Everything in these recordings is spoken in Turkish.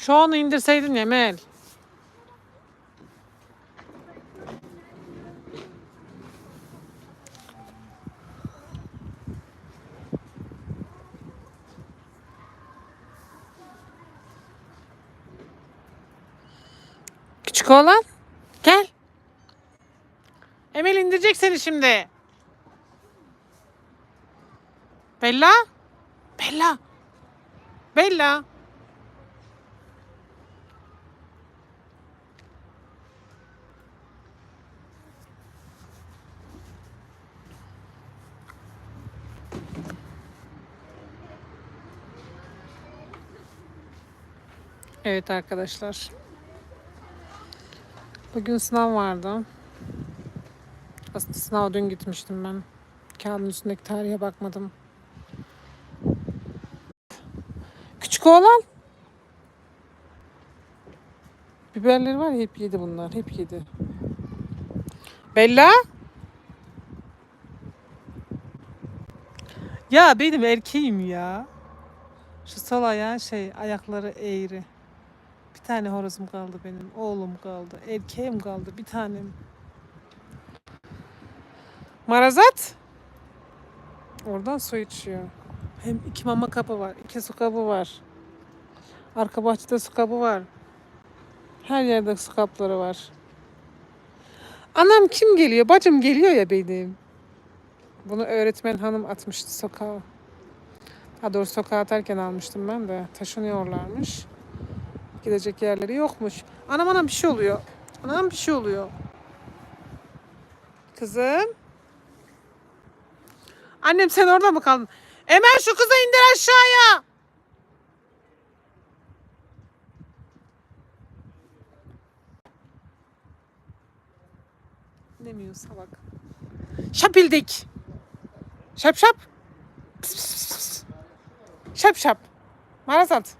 Şu an indirseydin Emel. Küçük oğlan gel. Emel indirecek seni şimdi. Bella? Bella? Bella? Evet arkadaşlar. Bugün sınav vardı. Aslında sınava dün gitmiştim ben. Kağıdın üstündeki tarihe bakmadım. Küçük oğlan. Biberleri var ya hep yedi bunlar. Hep yedi. Bella. Ya benim erkeğim ya. Şu sol şey ayakları eğri. Bir tane horozum kaldı benim. Oğlum kaldı. Erkeğim kaldı. Bir tanem. Marazat. Oradan su içiyor. Hem iki mama kabı var. iki su kabı var. Arka bahçede su kabı var. Her yerde su kapları var. Anam kim geliyor? Bacım geliyor ya benim. Bunu öğretmen hanım atmıştı sokağa. Ha doğru sokağa atarken almıştım ben de. Taşınıyorlarmış. Gidecek yerleri yokmuş. Anam anam bir şey oluyor. Anam bir şey oluyor. Kızım. Annem sen orada mı kaldın? Emel şu kızı indir aşağıya. Demiyor salak. Şapildik. Şap şap. Pıs pıs pıs. Şap şap. Marazat.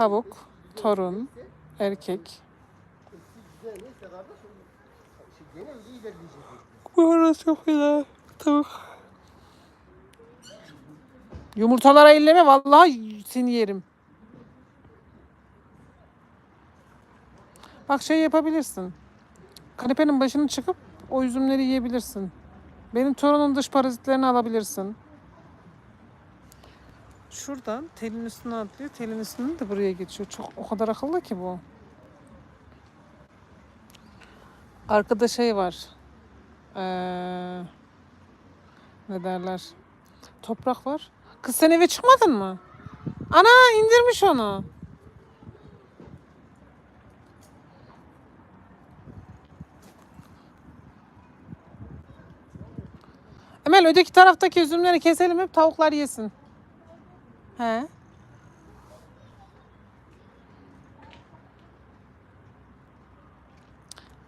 Tavuk, torun, erkek. Bu arada çok güzel. Tavuk. Yumurtalara elleme vallahi seni yerim. Bak şey yapabilirsin. Kanepenin başını çıkıp o üzümleri yiyebilirsin. Benim torunun dış parazitlerini alabilirsin. Şuradan telin üstüne atlıyor. Telin üstünden de buraya geçiyor. Çok o kadar akıllı ki bu. Arkada şey var. Ee, ne derler? Toprak var. Kız sen eve çıkmadın mı? Ana indirmiş onu. Emel öteki taraftaki üzümleri keselim hep tavuklar yesin. He.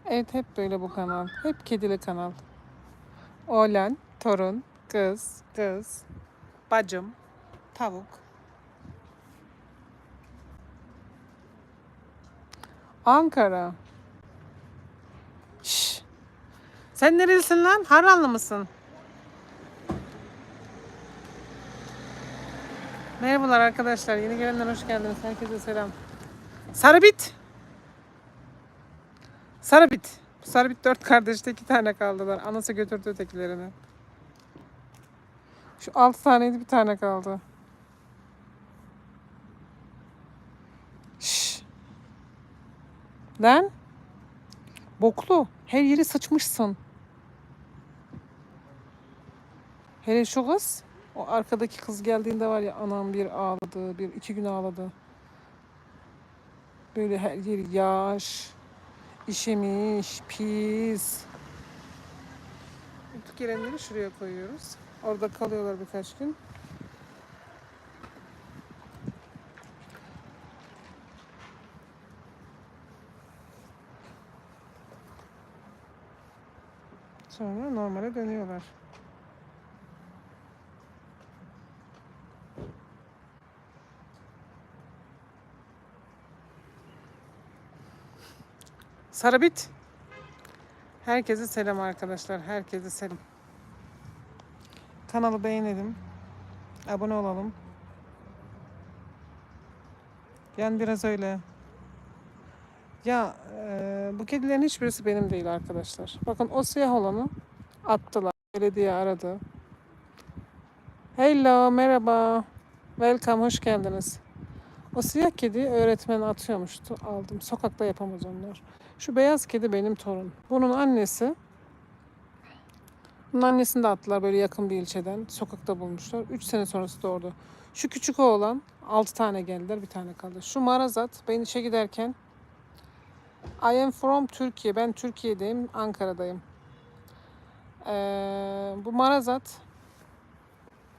Evet hep böyle bu kanal. Hep kedili kanal. Oğlan, torun, kız, kız, bacım, tavuk. Ankara. Şş. Sen nerelisin lan? Harranlı mısın? Merhabalar arkadaşlar. Yeni gelenler hoş geldiniz. Herkese selam. Sarıbit. Sarıbit. Sarıbit dört kardeşte iki tane kaldılar. Anası götürdü ötekilerini. Şu altı taneydi bir tane kaldı. Şşş. Lan. Boklu. Her yeri sıçmışsın. Hele şu kız. O arkadaki kız geldiğinde var ya anam bir ağladı, bir iki gün ağladı. Böyle her yeri yaş, işemiş, pis. Kutu gelenleri şuraya koyuyoruz. Orada kalıyorlar birkaç gün. Sonra normale dönüyorlar. Sarabit. Herkese selam arkadaşlar. Herkese selam. Kanalı beğenelim. Abone olalım. Yani biraz öyle. Ya e, bu kedilerin hiçbirisi benim değil arkadaşlar. Bakın o siyah olanı attılar. Belediye aradı. Hello, merhaba. Welcome, hoş geldiniz. O siyah kedi öğretmen atıyormuştu. Aldım. Sokakta yapamaz onlar. Şu beyaz kedi benim torun. Bunun annesi. Bunun annesini de attılar böyle yakın bir ilçeden. Sokakta bulmuşlar. 3 sene sonrası doğurdu. Şu küçük oğlan 6 tane geldiler bir tane kaldı. Şu marazat ben işe giderken I am from Türkiye. Ben Türkiye'deyim. Ankara'dayım. Ee, bu marazat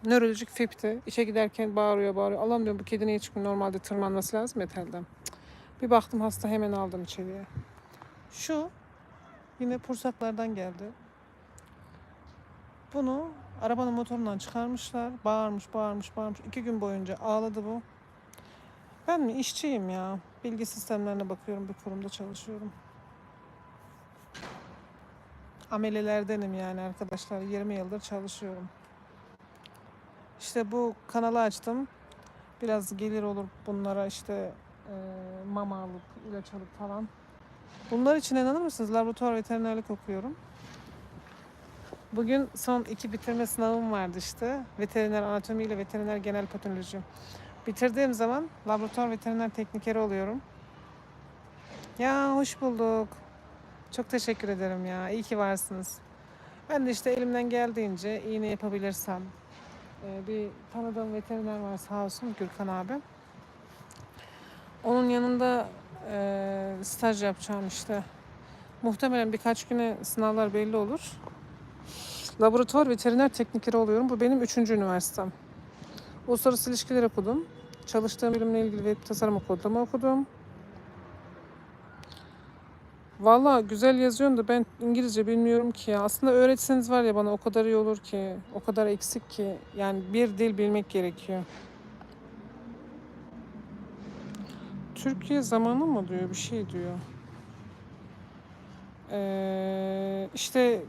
nörolojik fipti. İşe giderken bağırıyor bağırıyor. Allah'ım diyorum bu kedi niye çıkmıyor? Normalde tırmanması lazım ya telden. Bir baktım hasta hemen aldım içeriye. Şu yine pursaklardan geldi. Bunu arabanın motorundan çıkarmışlar. Bağırmış, bağırmış, bağırmış. İki gün boyunca ağladı bu. Ben mi işçiyim ya? Bilgi sistemlerine bakıyorum. Bir kurumda çalışıyorum. Amelelerdenim yani arkadaşlar. 20 yıldır çalışıyorum. İşte bu kanalı açtım. Biraz gelir olur bunlara işte e, mama alıp, ilaç alıp falan. Bunlar için inanır mısınız? Laboratuvar veterinerlik okuyorum. Bugün son iki bitirme sınavım vardı işte. Veteriner anatomi ile veteriner genel patoloji. Bitirdiğim zaman laboratuvar veteriner teknikeri oluyorum. Ya hoş bulduk. Çok teşekkür ederim ya. İyi ki varsınız. Ben de işte elimden geldiğince iğne yapabilirsem. E, bir tanıdığım veteriner var sağ olsun Gürkan abi. Onun yanında e, staj yapacağım işte. Muhtemelen birkaç güne sınavlar belli olur. Laboratuvar veteriner teknikeri oluyorum. Bu benim üçüncü üniversitem. Uluslararası ilişkiler okudum. Çalıştığım bölümle ilgili web tasarım kodlama okudum. Valla güzel yazıyorsun da ben İngilizce bilmiyorum ki ya. Aslında öğretseniz var ya bana o kadar iyi olur ki. O kadar eksik ki. Yani bir dil bilmek gerekiyor. Türkiye zamanı mı diyor bir şey diyor. Ee, işte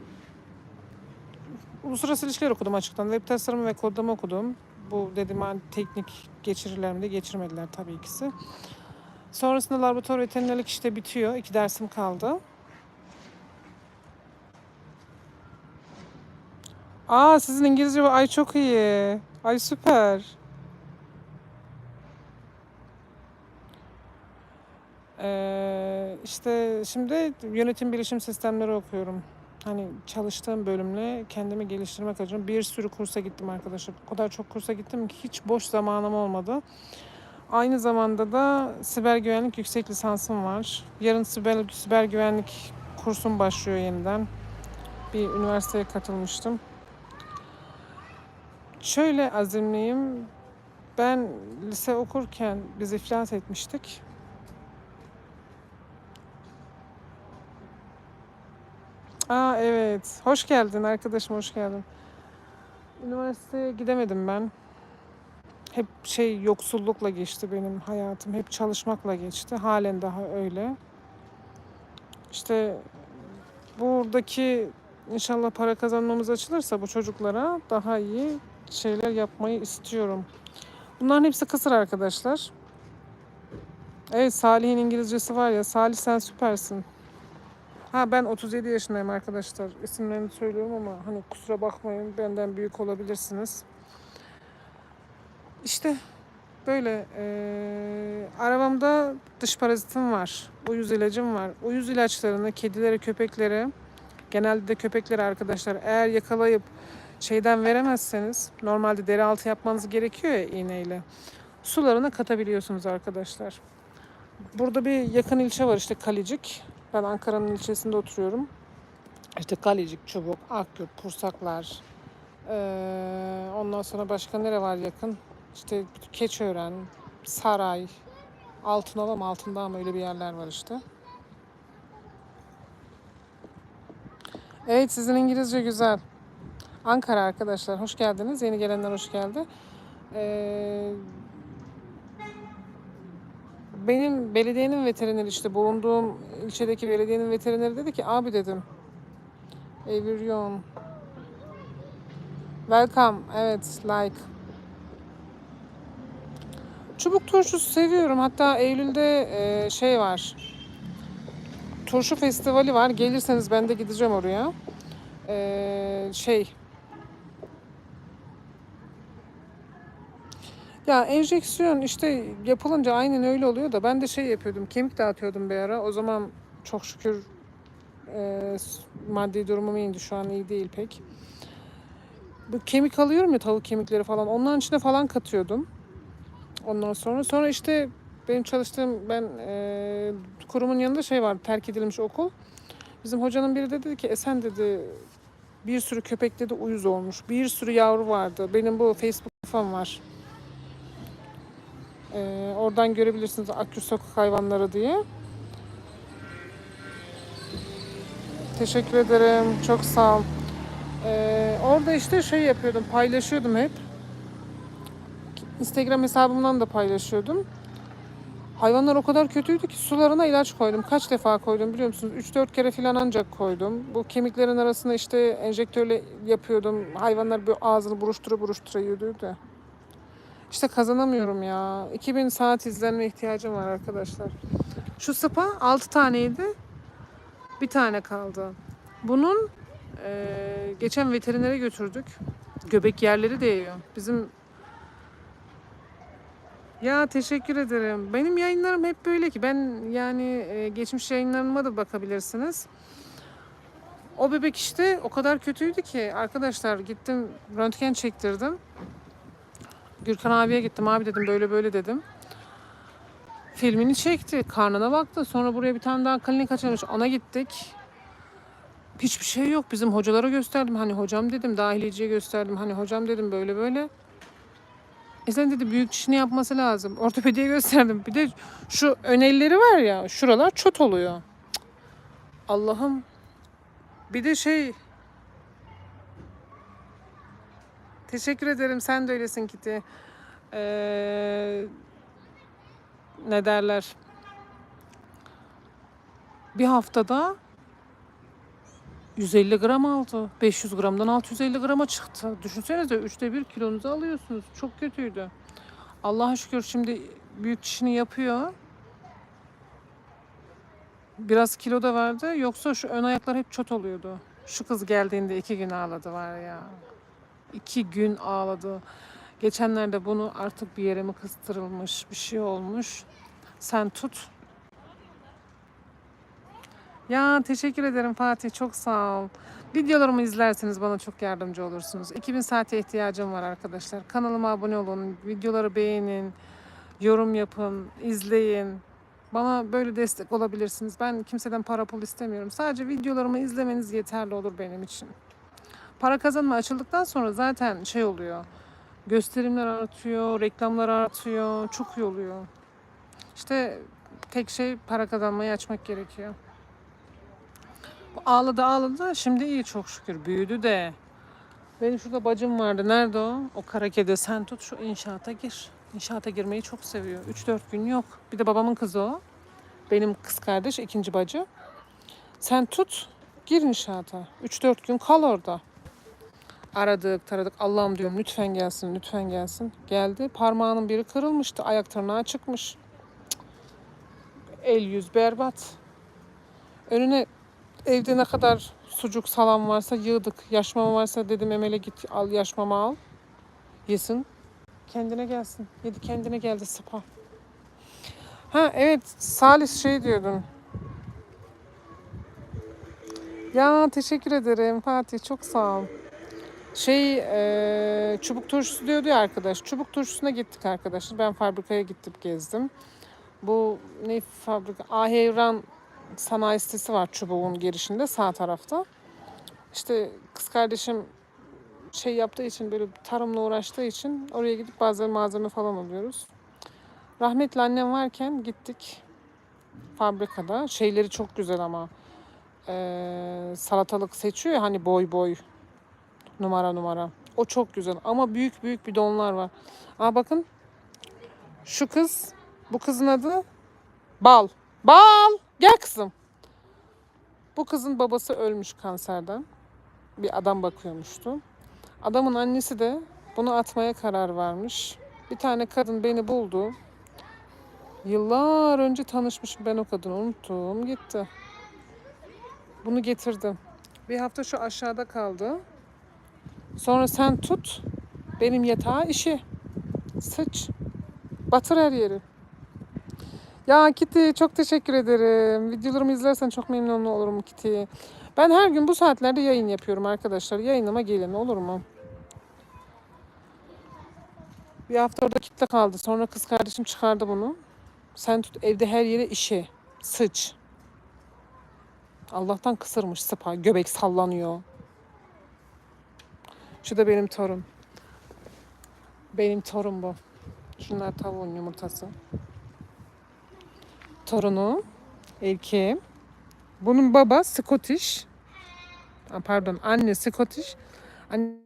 uluslararası ilişkiler okudum açıktan. Web tasarımı ve kodlama okudum. Bu dedim hani teknik geçirirler mi de geçirmediler tabii ikisi. Sonrasında laboratuvar veterinerlik işte bitiyor. İki dersim kaldı. Aa sizin İngilizce ay çok iyi. Ay süper. Ee, işte şimdi yönetim bilişim sistemleri okuyorum. Hani çalıştığım bölümle kendimi geliştirmek için bir sürü kursa gittim arkadaşlar. O kadar çok kursa gittim ki hiç boş zamanım olmadı. Aynı zamanda da siber güvenlik yüksek lisansım var. Yarın siber, siber güvenlik kursum başlıyor yeniden. Bir üniversiteye katılmıştım. Şöyle azimliyim. Ben lise okurken biz iflas etmiştik. Aa evet. Hoş geldin arkadaşım hoş geldin. Üniversiteye gidemedim ben. Hep şey yoksullukla geçti benim hayatım. Hep çalışmakla geçti. Halen daha öyle. İşte buradaki inşallah para kazanmamız açılırsa bu çocuklara daha iyi şeyler yapmayı istiyorum. Bunların hepsi kısır arkadaşlar. Evet Salih'in İngilizcesi var ya. Salih sen süpersin. Ha ben 37 yaşındayım arkadaşlar. İsimlerini söylüyorum ama hani kusura bakmayın benden büyük olabilirsiniz. İşte böyle eee, arabamda dış parazitim var. Uyuz ilacım var. Uyuz ilaçlarını kedilere, köpeklere genelde de köpeklere arkadaşlar eğer yakalayıp şeyden veremezseniz normalde deri altı yapmanız gerekiyor ya iğneyle. Sularına katabiliyorsunuz arkadaşlar. Burada bir yakın ilçe var işte Kalecik. Ben Ankara'nın ilçesinde oturuyorum. İşte Kalecik, Çubuk, Akgüp, Pursaklar. Ee, ondan sonra başka nere var yakın? İşte Keçiören, Saray, Altınova mı Altındağ mı öyle bir yerler var işte. Evet sizin İngilizce güzel. Ankara arkadaşlar hoş geldiniz. Yeni gelenler hoş geldi. Ee, benim belediyenin veterineri işte bulunduğum ilçedeki belediyenin veterineri dedi ki abi dedim. Eviriyon. Welcome. Evet like. Çubuk turşusu seviyorum. Hatta Eylül'de e, şey var. Turşu festivali var. Gelirseniz ben de gideceğim oraya. E, şey. Ya enjeksiyon işte yapılınca aynen öyle oluyor da ben de şey yapıyordum. Kemik dağıtıyordum bir ara. O zaman çok şükür e, maddi durumum iyiydi. Şu an iyi değil pek. Bu kemik alıyorum ya tavuk kemikleri falan. Onların içine falan katıyordum. Ondan sonra sonra işte benim çalıştığım ben e, kurumun yanında şey vardı terk edilmiş okul. Bizim hocanın biri de dedi ki Esen dedi bir sürü köpek dedi uyuz olmuş. Bir sürü yavru vardı. Benim bu Facebook sayfam var. E, oradan görebilirsiniz Akgül Sokak Hayvanları diye. Teşekkür ederim. Çok sağ ol. E, orada işte şey yapıyordum, paylaşıyordum hep. Instagram hesabımdan da paylaşıyordum. Hayvanlar o kadar kötüydü ki sularına ilaç koydum. Kaç defa koydum biliyor musunuz? 3-4 kere falan ancak koydum. Bu kemiklerin arasına işte enjektörle yapıyordum. Hayvanlar böyle ağzını buruştura buruştura yiyordu. İşte kazanamıyorum ya. 2000 saat izlenme ihtiyacım var arkadaşlar. Şu spa 6 taneydi. Bir tane kaldı. Bunun eee, geçen veterinere götürdük. Göbek yerleri değiyor. Bizim ya teşekkür ederim. Benim yayınlarım hep böyle ki ben yani e, geçmiş yayınlarıma da bakabilirsiniz. O bebek işte o kadar kötüydü ki arkadaşlar gittim röntgen çektirdim. Gürkan abiye gittim abi dedim böyle böyle dedim. Filmini çekti, karnına baktı. Sonra buraya bir tane daha klinik açılmış. Ona gittik. Hiçbir şey yok. Bizim hocalara gösterdim. Hani hocam dedim, dahiliyeciye gösterdim. Hani hocam dedim böyle böyle. E sen dedi büyük dişini yapması lazım. Ortopediye gösterdim. Bir de şu ön elleri var ya şuralar çot oluyor. Allah'ım. Bir de şey Teşekkür ederim. Sen de öylesin Kiti. Ee, ne derler? Bir haftada 150 gram aldı. 500 gramdan 650 grama çıktı. Düşünsenize üçte bir kilonuzu alıyorsunuz. Çok kötüydü. Allah'a şükür şimdi büyük dişini yapıyor. Biraz kilo da verdi. Yoksa şu ön ayaklar hep çot oluyordu. Şu kız geldiğinde iki gün ağladı var ya. İki gün ağladı. Geçenlerde bunu artık bir yere mi kıstırılmış, bir şey olmuş. Sen tut. Ya teşekkür ederim Fatih. Çok sağ ol. Videolarımı izlerseniz bana çok yardımcı olursunuz. 2000 saate ihtiyacım var arkadaşlar. Kanalıma abone olun. Videoları beğenin. Yorum yapın. izleyin. Bana böyle destek olabilirsiniz. Ben kimseden para pul istemiyorum. Sadece videolarımı izlemeniz yeterli olur benim için. Para kazanma açıldıktan sonra zaten şey oluyor. Gösterimler artıyor, reklamlar artıyor. Çok iyi oluyor. İşte tek şey para kazanmayı açmak gerekiyor. Ağladı ağladı. Şimdi iyi çok şükür. Büyüdü de. Benim şurada bacım vardı. Nerede o? O kara kedi. Sen tut şu inşaata gir. İnşaata girmeyi çok seviyor. 3-4 gün yok. Bir de babamın kızı o. Benim kız kardeş ikinci bacı. Sen tut. Gir inşaata. 3-4 gün kal orada. Aradık taradık. Allah'ım diyorum lütfen gelsin lütfen gelsin. Geldi. Parmağının biri kırılmıştı. Ayak tırnağı çıkmış. Cık. El yüz berbat. Önüne evde ne kadar sucuk salam varsa yığdık. Yaş mama varsa dedim Emel'e git al yaş mama al. Yesin. Kendine gelsin. Yedi kendine geldi sıpa. Ha evet Salih şey diyordun. Ya teşekkür ederim Fatih çok sağ ol. Şey e, çubuk turşusu diyordu ya arkadaş. Çubuk turşusuna gittik arkadaşlar. Ben fabrikaya gittim gezdim. Bu ne fabrika? Ahevran sanayi sitesi var çubuğun girişinde sağ tarafta. İşte kız kardeşim şey yaptığı için böyle tarımla uğraştığı için oraya gidip bazen malzeme falan alıyoruz. Rahmetli annem varken gittik fabrikada. Şeyleri çok güzel ama. Ee, salatalık seçiyor ya hani boy boy numara numara. O çok güzel ama büyük büyük bidonlar var. Aa bakın şu kız bu kızın adı Bal. Bal gel kızım. Bu kızın babası ölmüş kanserden. Bir adam bakıyormuştu. Adamın annesi de bunu atmaya karar vermiş. Bir tane kadın beni buldu. Yıllar önce tanışmışım ben o kadını unuttum gitti. Bunu getirdim. Bir hafta şu aşağıda kaldı. Sonra sen tut benim yatağa işi. Sıç. Batır her yeri. Ya Kitty çok teşekkür ederim. Videolarımı izlersen çok memnun olurum Kitty. Ben her gün bu saatlerde yayın yapıyorum arkadaşlar. Yayınıma gelin olur mu? Bir hafta orada kitle kaldı. Sonra kız kardeşim çıkardı bunu. Sen tut evde her yere işi. Sıç. Allah'tan kısırmış sıpa. Göbek sallanıyor. Şu da benim torun. Benim torun bu. Şunlar tavuğun yumurtası. Torunu. Erkeğim. Bunun baba Scottish. Pardon anne Scottish. Anne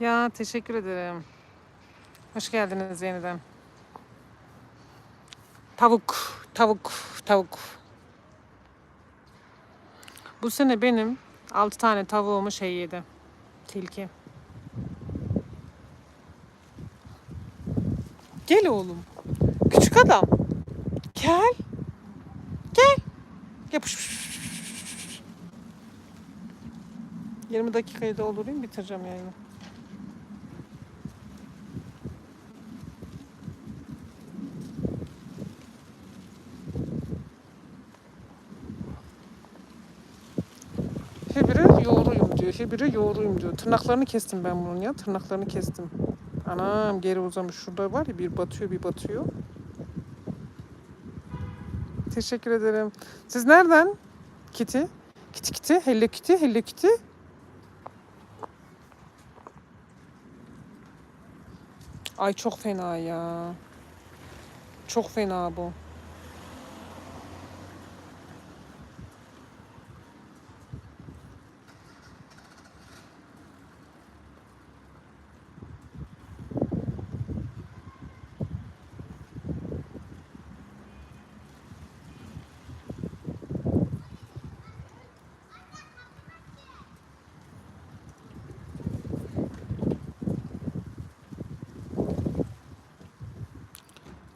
Ya teşekkür ederim. Hoş geldiniz yeniden. Tavuk, tavuk, tavuk. Bu sene benim 6 tane tavuğumu şey yedi. Tilki. Gel oğlum. Küçük adam. Gel. Gel. Yapış. 20 dakikayı doldurayım bitireceğim yayını. Diyor. Hebire yoğurayım diyor. Tırnaklarını kestim ben bunun ya. Tırnaklarını kestim. Anam geri uzamış. Şurada var ya bir batıyor bir batıyor. Teşekkür ederim. Siz nereden? Kitty. Kitty Kitty. Hello Kitty. Hello Kitty. Ay çok fena ya. Çok fena bu.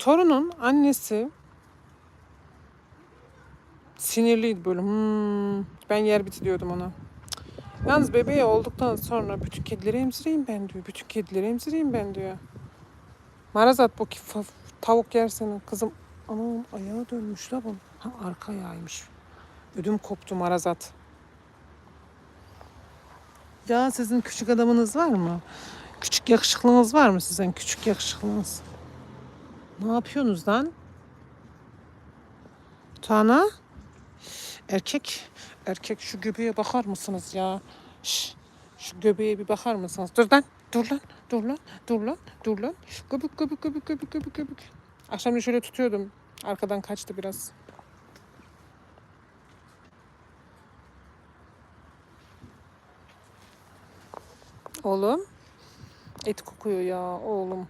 Torunun annesi sinirliydi böyle. Hmm, ben yer biti diyordum ona. Yalnız bebeği olduktan sonra bütün kedileri emzireyim ben diyor. Bütün kedileri emzireyim ben diyor. Marazat bu ki tavuk yersen kızım. Anam ayağı dönmüş la bu. Ha arka ayağıymış. Ödüm koptu Marazat. Ya sizin küçük adamınız var mı? Küçük yakışıklınız var mı sizin küçük yakışıklınız? Ne yapıyorsunuz lan? Tana? Erkek, erkek şu göbeğe bakar mısınız ya? Şş, şu göbeğe bir bakar mısınız? Dur lan, dur lan, dur lan, dur lan, dur lan. Göbek, göbek, göbek, göbek, göbek, göbek. Akşam şöyle tutuyordum. Arkadan kaçtı biraz. Oğlum. Et kokuyor ya oğlum.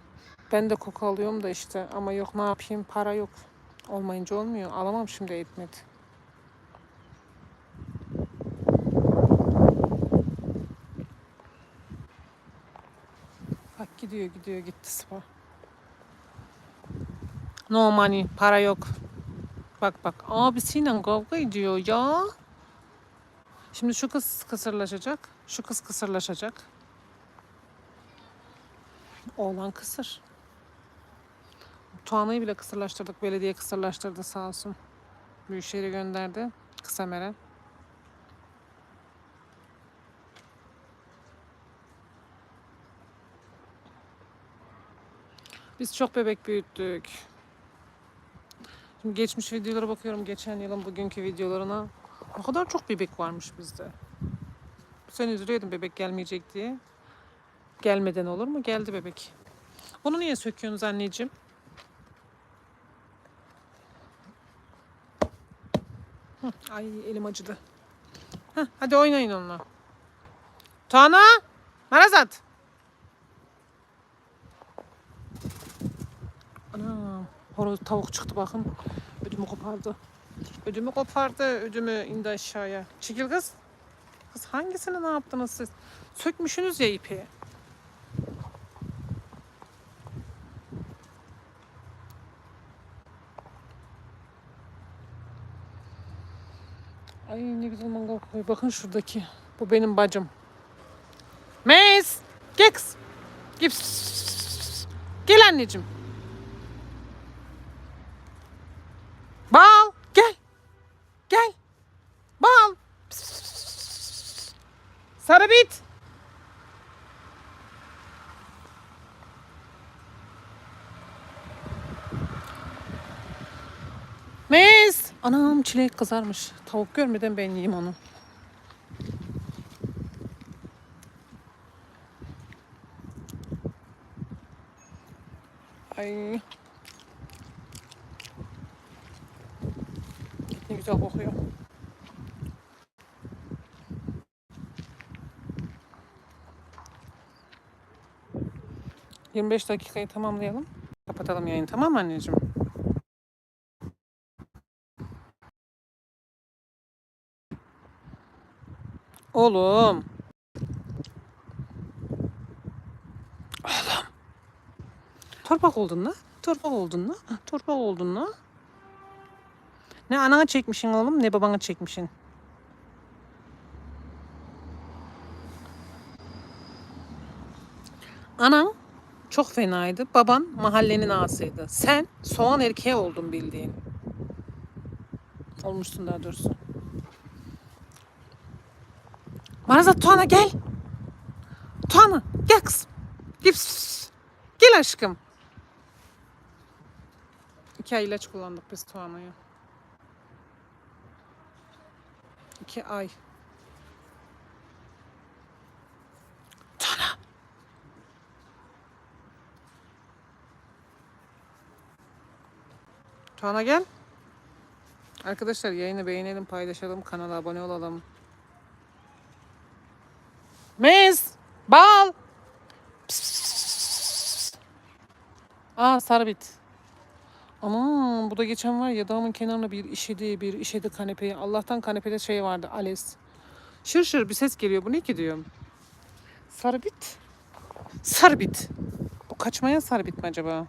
Ben de koku alıyorum da işte ama yok ne yapayım para yok. Olmayınca olmuyor. Alamam şimdi etmedi. Bak gidiyor gidiyor gitti spa. No money para yok. Bak bak abisiyle kavga ediyor ya. Şimdi şu kız kısırlaşacak. Şu kız kısırlaşacak. Oğlan kısır. Tuana'yı bile kısırlaştırdık. Belediye kısırlaştırdı sağ olsun. Büyükşehir'e gönderdi. Kısa mere. Biz çok bebek büyüttük. Şimdi geçmiş videolara bakıyorum. Geçen yılın bugünkü videolarına. O kadar çok bebek varmış bizde. Sen üzülüyordun bebek gelmeyecek diye. Gelmeden olur mu? Geldi bebek. Bunu niye söküyorsunuz anneciğim? Ay elim acıdı. Heh, hadi oynayın onunla. Tuana! Marazat! Anam, horoz tavuk çıktı bakın. Ödümü kopardı. Ödümü kopardı. Ödümü indi aşağıya. Çekil kız. Kız hangisini ne yaptınız siz? Sökmüşsünüz ya ipi. Ay ne güzel mangal kokuyor. Bakın şuradaki. Bu benim bacım. Meis. Gel kız. Gel. Gel anneciğim. Bal. Gel. Gel. Bal. Sarı bit. Anam çilek kızarmış. Tavuk görmeden ben yiyeyim onu. Ay. Ne güzel kokuyor. ...25 dakikayı tamamlayalım. Kapatalım yayını tamam anneciğim? Oğlum. Oğlum. Torpak oldun la. Torpak oldun la. Torpak oldun la. Ne anana çekmişsin oğlum ne babana çekmişsin. Anan çok fenaydı. Baban mahallenin ağasıydı. Sen soğan erkeği oldun bildiğin. Olmuşsun daha doğrusu. Marazat Tuana gel. Tuana gel kızım. Gel, gel aşkım. İki ay ilaç kullandık biz Tuana'ya. İki ay. Tuana. Tuana gel. Arkadaşlar yayını beğenelim, paylaşalım, kanala abone olalım. Aa sarbit. Aman bu da geçen var ya damın kenarına bir işedi, bir işedi kanepeyi. Allah'tan kanepede şey vardı, Ales. Şır şır bir ses geliyor. Bu ne ki diyorum. Sarbit. Sarbit. Bu kaçmaya sarbit mi acaba?